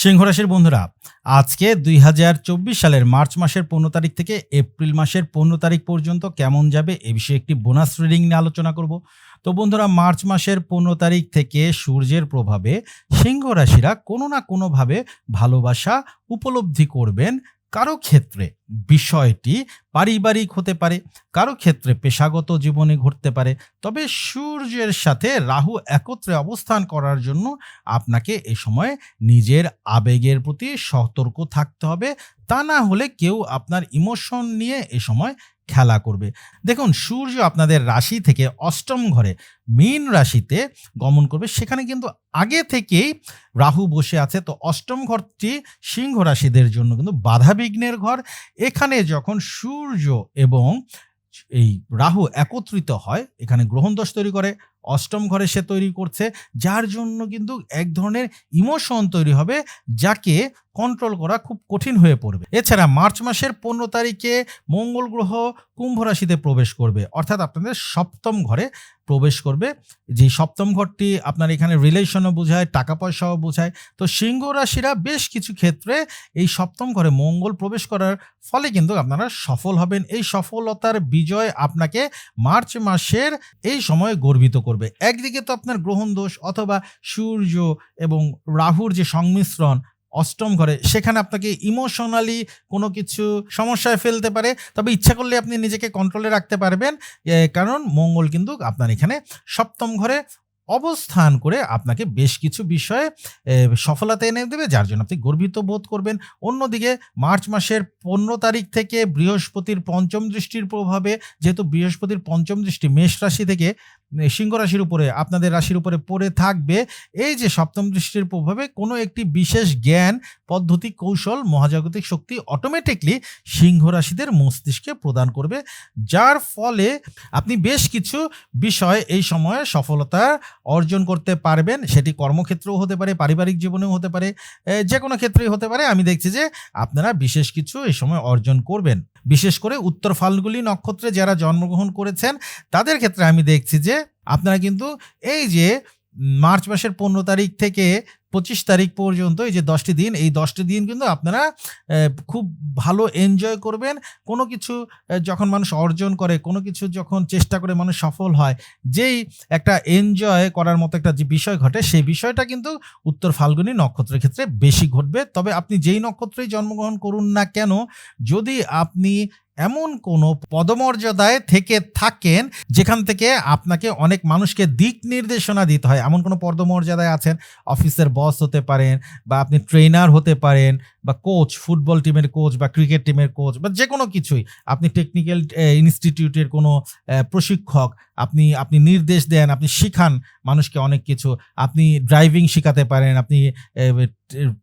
সিংহ রাশির বন্ধুরা, আজকে দুই হাজার চব্বিশ সালের মার্চ মাসের পনেরো তারিখ থেকে এপ্রিল মাসের পনেরো তারিখ পর্যন্ত কেমন যাবে এ বিষয়ে একটি বোনাস রিডিং নিয়ে আলোচনা করব। তো বন্ধুরা, মার্চ মাসের পনেরো তারিখ থেকে সূর্যের প্রভাবে সিংহ রাশিরা কোনো না কোনোভাবে ভালোবাসা উপলব্ধি করবেন কারও ক্ষেত্রে। বিষয়টি পারিবারিক হতে পারে, কারও ক্ষেত্রে পেশাগত জীবনে ঘটতে পারে। তবে সূর্যের সাথে রাহু একত্রে অবস্থান করার জন্য আপনাকে এ সময় নিজের আবেগের প্রতি সতর্ক থাকতে হবে। তা না হলে কেউ আপনার ইমোশন নিয়ে এ সময় খেলা করবে। দেখুন, সূর্য আপনাদের রাশি থেকে অষ্টম ঘরে মীন রাশিতে গমন করবে। সেখানে কিন্তু আগে থেকেই রাহু বসে আছে। তো অষ্টম ঘরটি সিংহ রাশিদের জন্য কিন্তু বাধা বিঘ্নের ঘর। এখানে যখন সূর্য এবং এই রাহু একত্রিত হয় এখানে গ্রহণ দোষ তৈরি করে অষ্টম ঘরে সে তৈরি করছে, যার জন্য কিন্তু এক ধরনের ইমোশন তৈরি হবে, যাকে কন্ট্রোল করা খুব কঠিন হয়ে পড়বে। এছাড়া মার্চ মাসের পনেরো তারিখে মঙ্গল গ্রহ কুম্ভ রাশিতে প্রবেশ করবে। অর্থাৎ আপনাদের সপ্তম ঘরে প্রবেশ করবে। যে সপ্তম ঘরটি আপনার এখানে রিলেশনও বোঝায়, টাকা পয়সাও বোঝায়। তো সিংহ রাশিরা বেশ কিছু ক্ষেত্রে এই সপ্তম ঘরে মঙ্গল প্রবেশ করার ফলে কিন্তু আপনারা সফল হবেন। এই সফলতার বিজয় আপনাকে মার্চ মাসের এই সময়ে গর্বিত করবে। একদিকে তো আপনার গ্রহণ দোষ অথবা সূর্য এবং রাহুর যে সংমিশ্রণ অষ্টম ঘরে, সেখানে আপনাকে ইমোশনালি কোনো কিছু সমস্যায় ফেলতে পারে। তবে ইচ্ছা করলে আপনি নিজেকে কন্ট্রোলে রাখতে পারবেন। কারণ মঙ্গল কিন্তু আপনার এখানে সপ্তম ঘরে অবস্থান করে আপনাকে বেশ কিছু বিষয়ে সফলতা এনে দেবে, যার জন্য আপনি গর্বিত বোধ করবেন। অন্যদিকে মার্চ মাসের পনেরো তারিখ থেকে বৃহস্পতির পঞ্চম দৃষ্টির প্রভাবে, যেহেতু বৃহস্পতির পঞ্চম দৃষ্টি মেষ রাশি থেকে সিংহ রাশির উপরে, আপনাদের রাশির উপরে পড়ে থাকবে। এই যে সপ্তম দৃষ্টির প্রভাবে কোনো একটি বিশেষ জ্ঞান, পদ্ধতি, কৌশল, মহাজাগতিক শক্তি অটোমেটিকলি সিংহ রাশিদের মস্তিষ্কে প্রদান করবে। যার ফলে আপনি বেশ কিছু বিষয় এই সময়ে সফলতা অর্জন করতে পারবেন, সেটি কর্মক্ষেত্রেও হতে পারে, পারিবারিক জীবনেও হতে পারে যে কোনো ক্ষেত্রেই হতে পারে। আমি দেখছি যে আপনারা বিশেষ কিছু এই সময় অর্জন করবেন। বিশেষ করে উত্তর ফাল্গুলি নক্ষত্রে যারা জন্মগ্রহণ করেছেন, তাদের ক্ষেত্রে আমি দেখছি যে আপনারা কিন্তু এই যে মার্চ মাসের পনেরো তারিখ থেকে পঁচিশ তারিখ পর্যন্ত, এই যে দশটি দিন, এই দশটি দিন কিন্তু আপনারা খুব ভালো এনজয় করবেন। কোনো কিছু যখন মানুষ অর্জন করে, কোনো কিছু যখন চেষ্টা করে মানুষ সফল হয়, যেই একটা এনজয় করার মতো একটা যে বিষয় ঘটে, সেই বিষয়টা কিন্তু উত্তর ফাল্গুনী নক্ষত্রের ক্ষেত্রে বেশি ঘটবে। তবে আপনি যেই নক্ষত্রেই জন্মগ্রহণ করুন না কেন, যদি আপনি এমন কোনো পদমর্যাদায় থেকে থাকেন যেখান থেকে আপনাকে অনেক মানুষকে দিক নির্দেশনা দিতে হয়। এমন কোনো পদমর্যাদায় আছেন? অফিসের বস হতে পারেন বা আপনি ট্রেনার হতে পারেন বা কোচ, ফুটবল টিমের কোচ বা ক্রিকেট টিমের কোচ বা যে কোনো কিছুই। আপনি টেকনিক্যাল ইনস্টিটিউটের কোনো প্রশিক্ষক, আপনি আপনি নির্দেশ দেন, আপনি শিখান মানুষকে অনেক কিছু। আপনি ড্রাইভিং শেখাতে পারেন, আপনি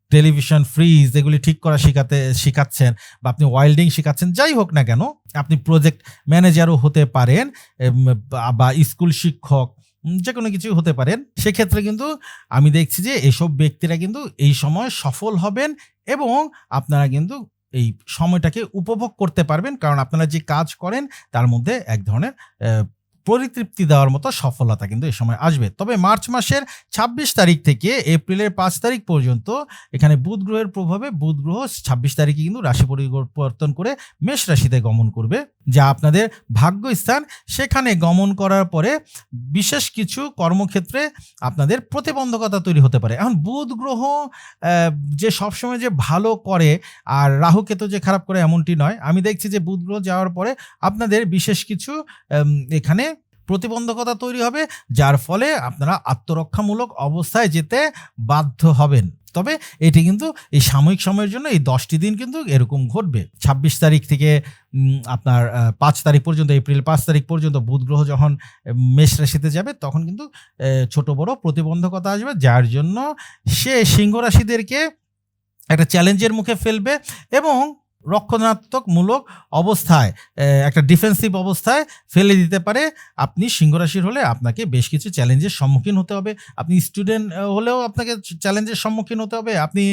টেলিভিশন, ফ্রিজ এগুলি ঠিক করা শেখাতে, শেখাচ্ছেন বা আপনি ওয়েল্ডিং শেখাচ্ছেন, যাই হোক না কেন, আপনি প্রজেক্ট ম্যানেজারও হতে পারেন বা- স্কুল শিক্ষক যে কোনো কিছুই হতে পারেন, সেক্ষেত্রে কিন্তু আমি দেখছি যে এসব ব্যক্তিরা কিন্তু এই সময় সফল হবেন এবং আপনারা কিন্তু এই সময়টাকে উপভোগ করতে পারবেন, কারণ আপনারা যে কাজ করেন, তার মধ্যে এক ধরনের পরিতৃপ্তি দেওয়ার মতো সফলতা কিন্তু এই সময় আসবে। তবে মার্চ মাসের ছাব্বিশ তারিখ থেকে এপ্রিলের পাঁচ তারিখ পর্যন্ত এখানে বুধ গ্রহের প্রভাবে বুধ গ্রহ ছাব্বিশ তারিখে কিন্তু রাশি পরিবর্তন করে মেষ রাশিতে গমন করবে, যা আপনাদের ভাগ্য স্থান সেখানে গমন করার পরে বিশেষ কিছু কর্মক্ষেত্রে আপনাদের প্রতিবন্ধকতা তৈরি হতে পারে। এখন বুধ গ্রহ যে সবসময় যে ভালো করে আর রাহু কেতু যে খারাপ করে এমনটি নয়। আমি দেখছি যে বুধ গ্রহ যাওয়ার পরে আপনাদের বিশেষ কিছু এখানে প্রতিবন্ধকতা তৈরি হবে, যার ফলে আপনারা আত্মরক্ষামূলক অবস্থায় যেতে বাধ্য হবেন। তবে এটি কিন্তু এই সাময়িক সময়ের জন্য এই দশটি দিন কিন্তু এরকম ঘটবে। ছাব্বিশ তারিখ থেকে আপনার পাঁচ তারিখ পর্যন্ত, এপ্রিল পাঁচ তারিখ পর্যন্ত বুধ গ্রহ যখন মেষ রাশিতে যাবে, তখন কিন্তু ছোট বড় প্রতিবন্ধকতা আসবে, যার জন্য সে সিংহ রাশিদেরকে একটা চ্যালেঞ্জের মুখে ফেলবে এবং রক্ষণাত্মকমূলক অবস্থায় একটা ডিফেন্সিভ অবস্থায় ফেলে দিতে পারে। আপনি সিংহ রাশির হলে আপনাকে বেশ কিছু চ্যালেঞ্জের সম্মুখীন হতে হবে। আপনি স্টুডেন্ট হলেও আপনাকে চ্যালেঞ্জের সম্মুখীন হতে হবে। আপনি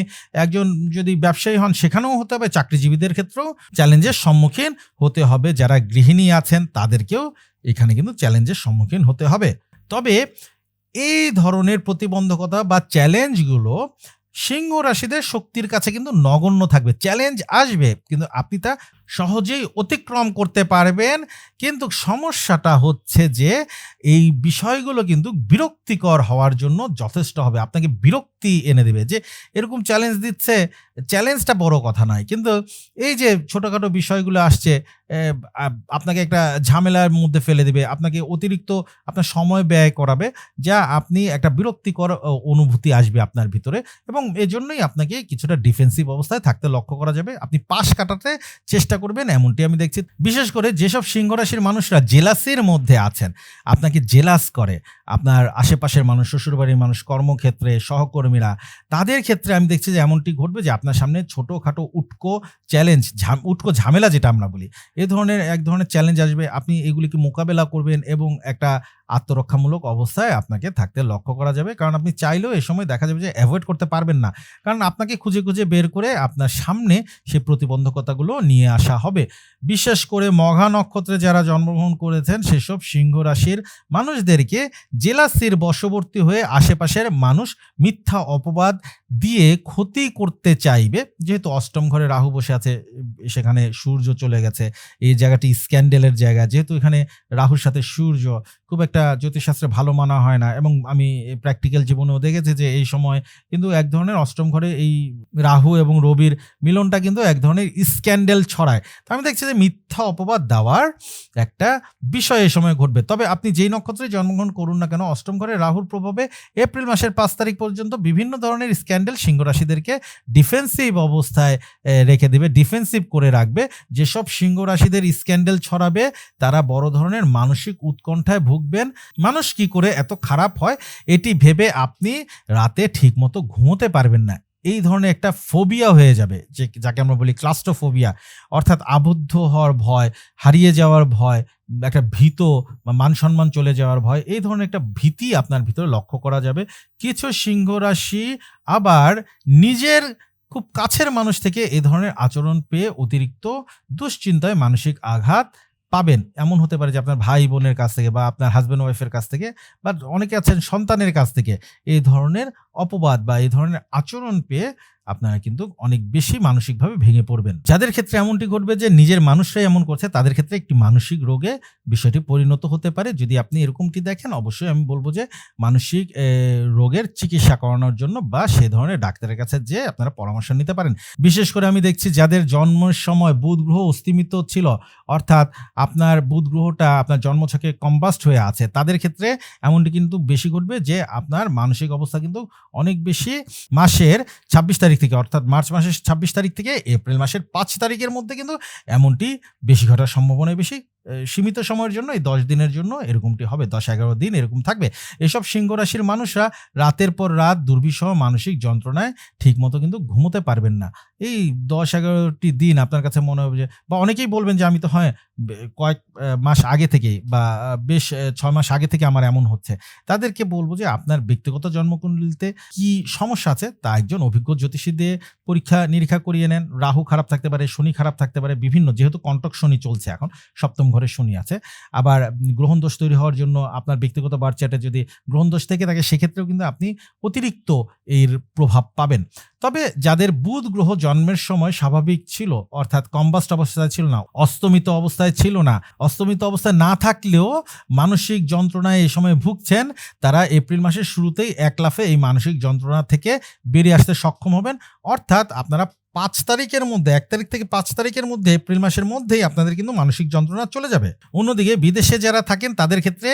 একজন যদি ব্যবসায়ী হন, সেখানেও হতে হবে, চাকরিজীবীদের ক্ষেত্রেও চ্যালেঞ্জের সম্মুখীন হতে হবে। যারা গৃহিণী আছেন, তাদেরকেও এখানে কিন্তু চ্যালেঞ্জের সম্মুখীন হতে হবে। তবে এই ধরনের প্রতিবন্ধকতা বা চ্যালেঞ্জগুলো সিংহ রাশিদের শক্তির কাছে কিন্তু নগণ্য থাকবে। চ্যালেঞ্জ আসবে কিন্তু আপনি তা সহজেই অতিক্রম করতে পারবেন। কিন্তু সমস্যাটা হচ্ছে যে, এই বিষয়গুলো কিন্তু বিরক্তিকর হওয়ার জন্য যথেষ্ট হবে। আপনাকে বিরক্তি এনে দেবে যে, এরকম চ্যালেঞ্জ দিচ্ছে চ্যালেঞ্জটা বড় কথা নয়। কিন্তু এই যে ছোটোখাটো বিষয়গুলো আসছে আপনাকে একটা ঝামেলার মধ্যে ফেলে দেবে, আপনাকে অতিরিক্ত আপনার সময় ব্যয় করাবে, যা আপনি একটা বিরক্তিকর অনুভূতি আসবে আপনার ভিতরে। এবং এজন্যই আপনাকে কিছুটা ডিফেন্সিভ অবস্থায় থাকতে লক্ষ্য করা যাবে। আপনি পাশ কাটাতে চেষ্টা করবেন, এমনটি আমি দেখছি। বিশেষ করে যেসব সিংহ রাশির মানুষরা জেলাসের মধ্যে আছেন, আপনাকে জেলাস করে। আপনার আশেপাশের মানুষ, শ্বশুরবাড়ির মানুষ, কর্মক্ষেত্রে সহকর্মীরা, তাদের ক্ষেত্রে আমি দেখছি যে এমনটি ঘটবে যে আপনার সামনে ছোটোখাটো উটকো চ্যালেঞ্জ উটকো ঝামেলা যেটা আমরা বলি, এ ধরনের, এক ধরনের চ্যালেঞ্জ আসবে। আপনি এগুলিকে মোকাবেলা করবেন এবং একটা আত্মরক্ষামূলক অবস্থায় আপনাকে থাকতে লক্ষ্য করা যাবে। কারণ আপনি চাইলেও এ সময় দেখা যাবে যে অ্যাভয়েড করতে পারবেন না। কারণ আপনাকে খুঁজে খুঁজে বের করে আপনার সামনে সেই প্রতিবন্ধকতাগুলো নিয়ে আসা হবে। বিশেষ করে মঘা নক্ষত্রে যারা জন্মগ্রহণ করেছেন, সেসব সিংহ রাশির মানুষদেরকে জেলাসির বশবর্তী হয়ে আশেপাশের মানুষ মিথ্যা অপবাদ দিয়ে ক্ষতি করতে চাইবে। যেহেতু অষ্টম ঘরে রাহু বসে আছে, সেখানে সূর্য চলে গেছে। এই জায়গাটি স্ক্যান্ডেলের জায়গা। যেহেতু এখানে রাহুর সাথে সূর্য খুব একটা জ্যোতিষশাস্ত্রে ভালো মানা হয় না এবং আমি প্র্যাকটিক্যাল জীবনেও দেখেছি যে এই সময় কিন্তু এক ধরনের অষ্টম ঘরে এই রাহু এবং রবির মিলনটা কিন্তু এক ধরনের স্ক্যান্ডেল ছড়ায়। তো আমি দেখছি যে মিথ্যা অপবাদ দেওয়ার একটা বিষয় এই সময় ঘটবে। তবে আপনি যেই নক্ষত্রে জন্মগ্রহণ করুন না কেন, অষ্টম ঘরে রাহুর প্রভাবে এপ্রিল মাসের পাঁচ তারিখ পর্যন্ত বিভিন্ন ধরনের স্ক্যান্ডেল সিংহ রাশিদেরকে ডিফেন্সিভ অবস্থায় রেখে দেবে ডিফেন্সিভ করে রাখবে। যেসব সিংহ রাশিদের স্ক্যান্ডেল ছড়াবে, তারা বড় ধরনের মানসিক উৎকণ্ঠায় ভুগবেন মানুষ কি করে এত খারাপ হয়? এটি ভেবে আপনি রাতে ঠিকমতো ঘুমোতে পারবেন না। এই ধরনের একটা ফোবিয়া হয়ে যাবে, যে যাকে আমরা বলি ক্লাস্টোফোবিয়া অর্থাৎ আবদ্ধ হওয়ার ভয়, হারিয়ে যাওয়ার ভয়, একটা ভীত মান সম্মান চলে যাওয়ার ভয়, এই ধরনের একটা ভীতি আপনার ভিতরে লক্ষ্য করা যাবে। কিছু সিংহ রাশি আবার নিজের খুব কাছের মানুষ থেকে এ ধরনের আচরণ পেয়ে অতিরিক্ত দুশ্চিন্তায় মানসিক আঘাত পাবেন। এমন হতে পারে যে আপনার ভাই বোনের কাছ থেকে বা আপনার হাজব্যান্ড ওয়াইফের কাছ থেকে বা অনেকে আছেন সন্তানের কাছ থেকে। এই ধরনের অপবাদ বা এই ধরনের আচরণ পেয়ে আপনারা কিন্তু অনেক বেশি মানসিকভাবে ভেঙে পড়বেন। যাদের ক্ষেত্রে এমনটি ঘটবে যে নিজের মানুষরাই এমন করছে, তাদের ক্ষেত্রে একটি মানসিক রোগে বিষয়টি পরিণত হতে পারে। যদি আপনি এরকমটি দেখেন, অবশ্যই আমি বলব যে মানসিক রোগের চিকিৎসা করানোর জন্য বা সে ধরনের ডাক্তারের কাছে যে আপনারা পরামর্শ নিতে পারেন। বিশেষ করে আমি দেখছি যাদের জন্মের সময় বুধ গ্রহ অস্তিমিত ছিল, অর্থাৎ আপনার বুধ গ্রহটা আপনার জন্মছকে কম্বাস্ট হয়ে আছে, তাদের ক্ষেত্রে এমনটি কিন্তু বেশি ঘটবে যে আপনার মানসিক অবস্থা কিন্তু অনেক বেশি মাসের ছাব্বিশ তারিখ থেকে, অর্থাৎ মার্চ মাসের ছাব্বিশ তারিখ থেকে, এপ্রিল মাসের পাঁচ তারিখের মধ্যে কিন্তু এমনটি বেশি ঘটার সম্ভাবনাই বেশি। সীমিত সময়ের জন্য, এই দশ দিনের জন্য এরকমটি হবে, দশ এগারো দিন এরকম থাকবে। এসব সিংহ রাশির মানুষরা রাতের পর রাত দুর্বিষহ মানসিক যন্ত্রণায় ঠিকমতো কিন্তু ঘুমোতে পারবেন না। এই দশ এগারোটি দিন আপনার কাছে মনে হবে যে, বা অনেকেই বলবেন যে, আমি তো হয় কয়েক মাস আগে থেকেই বা বেশ ছয় মাস আগে থেকে আমার এমন হচ্ছে। তাদেরকে বলব যে, আপনার ব্যক্তিগত জন্মকুণ্ডলিতে কি সমস্যা আছে? তা একজন অভিজ্ঞ জ্যোতিষী দিয়ে পরীক্ষা নিরীক্ষা করিয়ে নেন। রাহু খারাপ থাকতে পারে, শনি খারাপ থাকতে পারে, বিভিন্ন, যেহেতু কন্টক শনি চলছে এখন, সপ্তম ঘরে শনি আছে। আবার উম, গ্রহণ দোষ তৈরি হওয়ার জন্য আপনার ব্যক্তিগত বার চার্টে যদি গ্রহণ দোষ থেকে থাকে সেক্ষেত্রেও কিন্তু আপনি অতিরিক্ত এর প্রভাব পাবেন। তবে যাদের বুধ গ্রহ জন্মের সময় স্বাভাবিক ছিল অর্থাৎ কম্বাস্ট অবস্থায় ছিল না অস্তমিত অবস্থায় ছিল না অস্তমিত অবস্থায় না থাকলেও মানসিক যন্ত্রণায় এই সময় ভুগছেন তারা এপ্রিল মাসের শুরুতেই এক লাফে এই মানসিক যন্ত্রণা থেকে বেরিয়ে আসতে সক্ষম হবেন। অর্থাৎ আপনারা পাঁচ তারিখের মধ্যে, এক তারিখ থেকে পাঁচ তারিখের মধ্যে, এপ্রিল মাসের মধ্যেই আপনাদের কিন্তু মানসিক যন্ত্রণা চলে যাবে। অন্যদিকে বিদেশে যারা থাকেন, তাদের ক্ষেত্রে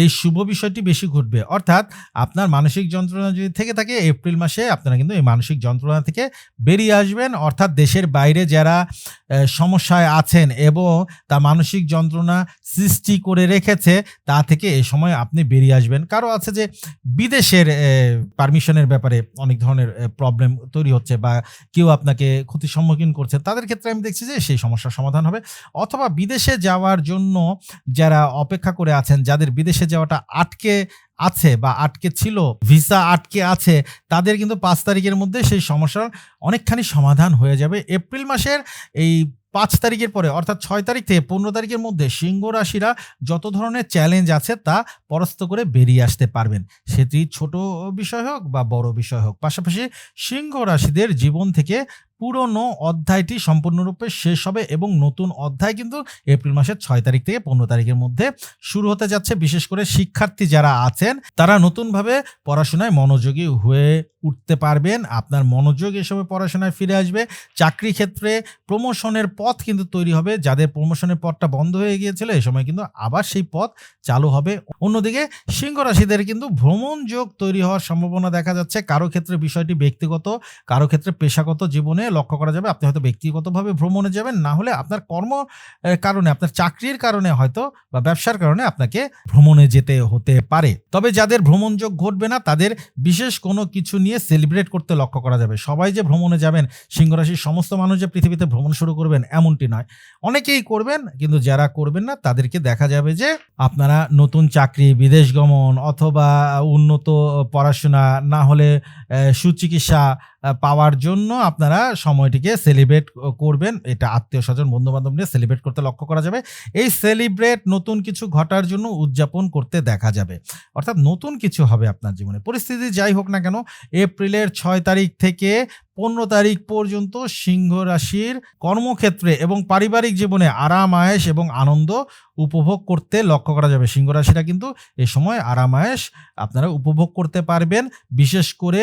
এই শুভ বিষয়টি বেশি ঘটবে। অর্থাৎ আপনার মানসিক যন্ত্রণা যদি থেকে থাকে, এপ্রিল মাসে আপনারা কিন্তু এই মানসিক যন্ত্রণা থেকে বেরিয়ে আসবেন। অর্থাৎ দেশের বাইরে যারা সমস্যায় আছেন এবং তা মানসিক যন্ত্রণা সৃষ্টি করে রেখেছে, তা থেকে এ সময় আপনি বেরিয়ে আসবেন। কারও আছে যে বিদেশের পারমিশনের ব্যাপারে অনেক ধরনের প্রবলেম তৈরি হচ্ছে বা কেউ আপনাকে ক্ষতির সম্মুখীন করছে, তাদের ক্ষেত্রে আমি দেখছি যে সেই সমস্যার সমাধান হবে। অথবা বিদেশে যাওয়ার জন্য যারা অপেক্ষা করে আছেন, যাদের বিদেশে যাওয়াটা আটকে আছে বা আটকে ছিল, ভিসা আটকে আছে, তাদের কিন্তু পাঁচ তারিখের মধ্যে সেই সমস্যার অনেকখানি সমাধান হয়ে যাবে। এপ্রিল মাসের এই পাঁচ তারিখের পরে, অর্থাৎ ছয় তারিখ থেকে পনেরো তারিখের মধ্যে সিংহ রাশিরা যত ধরনের চ্যালেঞ্জ আছে তা পরাস্ত করে বেরিয়ে আসতে পারবেন। সেটি ছোট বিষয় হোক বা বড় বিষয় হোক। পাশাপাশি সিংহ রাশিদের জীবন থেকে পুরনো অধ্যায়টি সম্পূর্ণরূপে শেষ হবে এবং নতুন অধ্যায় কিন্তু এপ্রিল মাসের ছয় তারিখ থেকে পনেরো তারিখের মধ্যে শুরু হতে যাচ্ছে। বিশেষ করে শিক্ষার্থী যারা আছেন, তারা নতুনভাবে পড়াশোনায় মনোযোগী হয়ে উঠতে পারবেন। আপনার মনোযোগ এসবে পড়াশোনায় ফিরে আসবে। চাকরি ক্ষেত্রে প্রমোশনের পথ কিন্তু তৈরি হবে। যাদের প্রমোশনের পথটা বন্ধ হয়ে গিয়েছিল, এ সময় কিন্তু আবার সেই পথ চালু হবে। অন্যদিকে সিংহ রাশিদের কিন্তু ভ্রমণ যোগ তৈরি হওয়ার সম্ভাবনা দেখা যাচ্ছে। কারও ক্ষেত্রে বিষয়টি ব্যক্তিগত, কারও ক্ষেত্রে পেশাগত জীবনে লক্ষ্য করা যাবে, আপনি হয়তো ব্যক্তিগতভাবে ভ্রমণে যাবেন, না হলে আপনার কর্ম কারণে, আপনার চাকরির কারণে হয়তো বা ব্যবসার কারণে আপনাকে ভ্রমণে যেতে হতে পারে। তবে যাদের ভ্রমণ যোগ ঘটবে না, তাদের বিশেষ কোনো কিছু নিয়ে সেলিব্রেট করতে লক্ষ্য করা যাবে। সবাই যে ভ্রমণে যাবেন সিংহ রাশির সমস্ত মানুষ যে পৃথিবীতে ভ্রমণ শুরু করবেন, এমনটি নয়। অনেকেই করবেন, কিন্তু যারা করবেন না, তাদেরকে দেখা যাবে যে আপনারা নতুন চাকরি, বিদেশ গমন অথবা উন্নত পড়াশোনা, না হলে সুচিকিৎসা পাওয়ার জন্য আপনারা সময়টিকে সেলিব্রেট করবেন। এটা আত্মীয় স্বজন বন্ধু বান্ধব নিয়ে সেলিব্রেট করতে লক্ষ্য করা যাবে। এই সেলিব্রেট নতুন কিছু ঘটার জন্য উদযাপন করতে দেখা যাবে। অর্থাৎ নতুন কিছু হবে আপনার জীবনে। পরিস্থিতি যাই হোক না কেন, এপ্রিলের ছয় তারিখ থেকে পনেরো তারিখ পর্যন্ত সিংহ রাশির কর্মক্ষেত্রে এবং পারিবারিক জীবনে আরাম আয়েস এবং আনন্দ উপভোগ করতে লক্ষ্য করা যাবে। সিংহ রাশিরা কিন্তু এ সময় আরাম আয়েস আপনারা উপভোগ করতে পারবেন। বিশেষ করে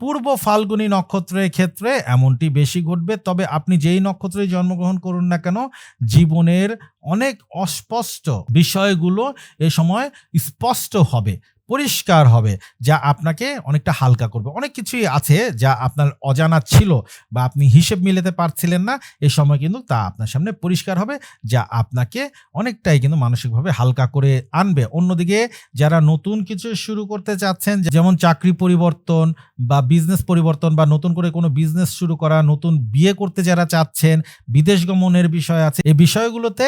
পূর্ব ফাল্গুনী নক্ষত্রের ক্ষেত্রে এমনটি বেশি ঘটবে। তবে আপনি যেই নক্ষত্রে জন্মগ্রহণ করুন না কেন, জীবনের অনেক অস্পষ্ট বিষয়গুলো এ সময় স্পষ্ট হবে। পরিষ্কার হবে, যা আপনাকে অনেকটা হালকা করবে। অনেক কিছুই আছে যা আপনার অজানা ছিল বা আপনি হিসেব মিলাতে পারছিলেন না এই সময় কিন্তু তা আপনার সামনে পরিষ্কার হবে, যা আপনাকে অনেকটাই কিন্তু মানসিকভাবে হালকা করে আনবে। অন্যদিকে যারা নতুন কিছু শুরু করতে চাচ্ছেন, যেমন চাকরি পরিবর্তন বা বিজনেস পরিবর্তন বা নতুন করে কোনো বিজনেস শুরু করা, নতুন বিয়ে করতে যারা চাচ্ছেন, বিদেশ গমনের বিষয় আছে এই বিষয়গুলোতে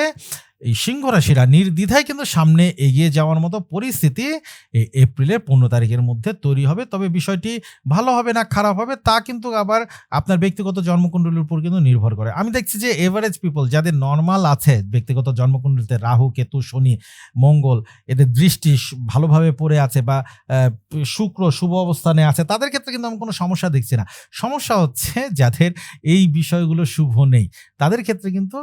এই সিংহ রাশিরা নির্দ্বিধায় কিন্তু সামনে এগিয়ে যাওয়ার মতো পরিস্থিতি এই এপ্রিলের পনেরো তারিখের মধ্যে তৈরি হবে। তবে বিষয়টি ভালো হবে না খারাপ হবে তা কিন্তু আবার আপনার ব্যক্তিগত জন্মকুণ্ডলীর উপর কিন্তু নির্ভর করে। আমি দেখছি যে এভারেজ পিপল যাদের নর্মাল আছে, ব্যক্তিগত জন্মকুণ্ডলীতে রাহু, কেতু, শনি, মঙ্গল, এদের দৃষ্টি ভালোভাবে পড়ে আছে বা শুক্র শুভ অবস্থানে আছে, তাদের ক্ষেত্রে কিন্তু আমি কোনো সমস্যা দেখছি না। সমস্যা হচ্ছে যাদের এই বিষয়গুলো শুভ নেই, তাদের ক্ষেত্রে কিন্তু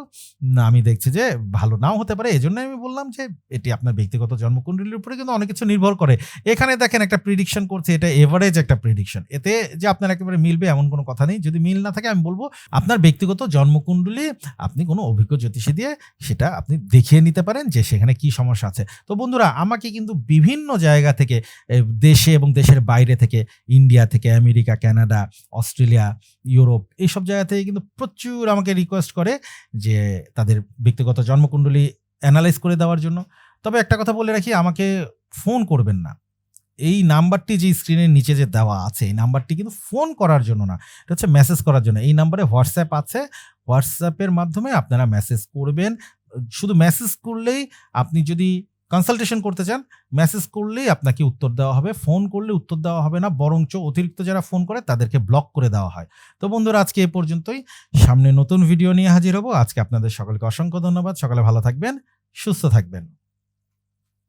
আমি দেখছি যে ভালো নাও হতে পারে। এই এজন্য আমি বললাম যে, এটি আপনার ব্যক্তিগত জন্মকুণ্ডলীর উপরে কিন্তু অনেক কিছু নির্ভর করে। এখানে দেখেন একটা প্রিডিকশন করছে, এটা এভারেজ একটা প্রিডিকশন এতে যে আপনার একেবারে মিলবে এমন কোনো কথা নেই। যদি মিল না থাকে, আমি বলব, আপনার ব্যক্তিগত জন্মকুণ্ডলী আপনি কোনো অভিজ্ঞ জ্যোতিষী দিয়ে সেটা আপনি দেখিয়ে নিতে পারেন যে সেখানে কি সমস্যা আছে। তো বন্ধুরা, আমাকে কিন্তু বিভিন্ন জায়গা থেকে দেশে এবং দেশের বাইরে থেকে, ইন্ডিয়া থেকে, আমেরিকা, কানাডা, অস্ট্রেলিয়া, ইউরোপ, এইসব জায়গা থেকে কিন্তু প্রচুর আমাকে রিকোয়েস্ট করে যে তাদের ব্যক্তিগত জন্মকুণ্ডলী অ্যানালাইজ করে দেওয়ার জন্য। তবে একটা কথা বলে রাখি, আমাকে ফোন করবেন না। এই নাম্বারটি যে স্ক্রিনের নিচে যে দেওয়া আছে, এই নাম্বারটি কিন্তু ফোন করার জন্য না, এটা হচ্ছে মেসেজ করার জন্য। এই নাম্বারে হোয়াটসঅ্যাপ আছে হোয়াটসঅ্যাপের মাধ্যমে আপনারা মেসেজ করবেন। শুধু মেসেজ করলেই আপনি যদি কনসালটেশন করতে চান মেসেজ করলেই আপনাকে উত্তর দেওয়া হবে ফোন করলে উত্তর দেওয়া হবে না, বরঞ্চ অতিরিক্ত যারা ফোন করে তাদেরকে ব্লক করে দেওয়া হয়। তো বন্ধুরা, আজকে এ পর্যন্তই। সামনে নতুন ভিডিও নিয়ে হাজির হব। আজকে আপনাদের সকলকে অসংখ্য ধন্যবাদ। সকালে ভালো থাকবেন, সুস্থ থাকবেন।